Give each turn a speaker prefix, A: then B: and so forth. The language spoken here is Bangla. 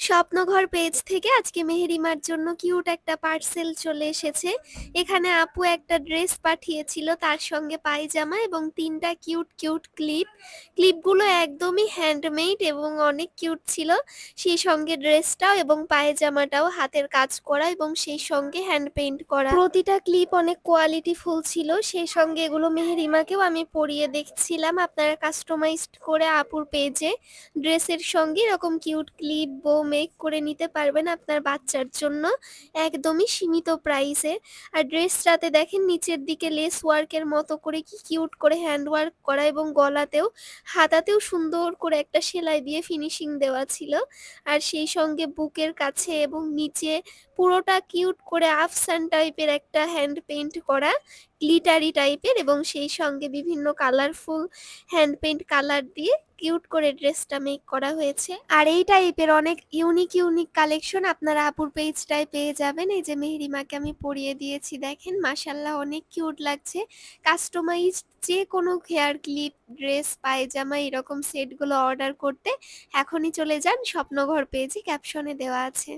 A: স্বপ্নঘর পেজ থেকে আজকে মেহেরিমার জন্য কিউট একটা পার্সেল চলে এসেছে। এখানে আপু একটা ড্রেস পাঠিয়েছিল, তার সঙ্গে পায়জামা এবং তিনটা কিউট কিউট ক্লিপ ক্লিপগুলো একদমই হ্যান্ডমেড এবং অনেক কিউট ছিল। সেই সঙ্গে ড্রেসটাও এবং পায়জামাটাও হাতের কাজ করা এবং সেই সঙ্গে হ্যান্ড পেইন্ট করা। প্রতিটা ক্লিপ অনেক কোয়ালিটি ফুল ছিল। সেই সঙ্গে এগুলো মেহেরিমাকেও আমি পরিয়ে দেখছিলাম আপনারা কাস্টমাইজড করে আপুর পেজে ড্রেসের সঙ্গে এরকম কিউট ক্লিপ বো মেক করে নিতে পারবেন আপনার বাচ্চার জন্য একদমই সীমিত প্রাইসে আর ড্রেসটাতে দেখেন নিচের দিকে লেস ওয়ার্কের মতো করে কি কিউট করে হ্যান্ড ওয়ার্ক করা এবং গলাতেও, হাতাতেও সুন্দর করে একটা সেলাই দিয়ে ফিনিশিং দেওয়া ছিল। আর সেই সঙ্গে বুকের কাছে এবং নিচে পুরোটা কিউট করে আফসান টাইপের একটা হ্যান্ড পেন্ট করা গ্লিটারি টাইপের এবং সেই সঙ্গে বিভিন্ন কালারফুল হ্যান্ড পেইন্ট কালার দিয়ে কিউট করে ড্রেসটা মেক করা হয়েছে। আর এই টাইপের অনেক ইউনিক ইউনিক কালেকশন আপনারা আপুর পেজটায় পেয়ে যাবেন। এই যে মেহরিমাকে আমি পরিয়ে দিয়েছি, দেখেন মাসাল্লাহ অনেক কিউট লাগছে। কাস্টমাইজ যে কোনো হেয়ার ক্লিপ ড্রেস পায়জামা এরকম সেটগুলো অর্ডার করতে এখনই চলে যান। স্বপ্নঘর পেজে ক্যাপশনে দেওয়া আছে।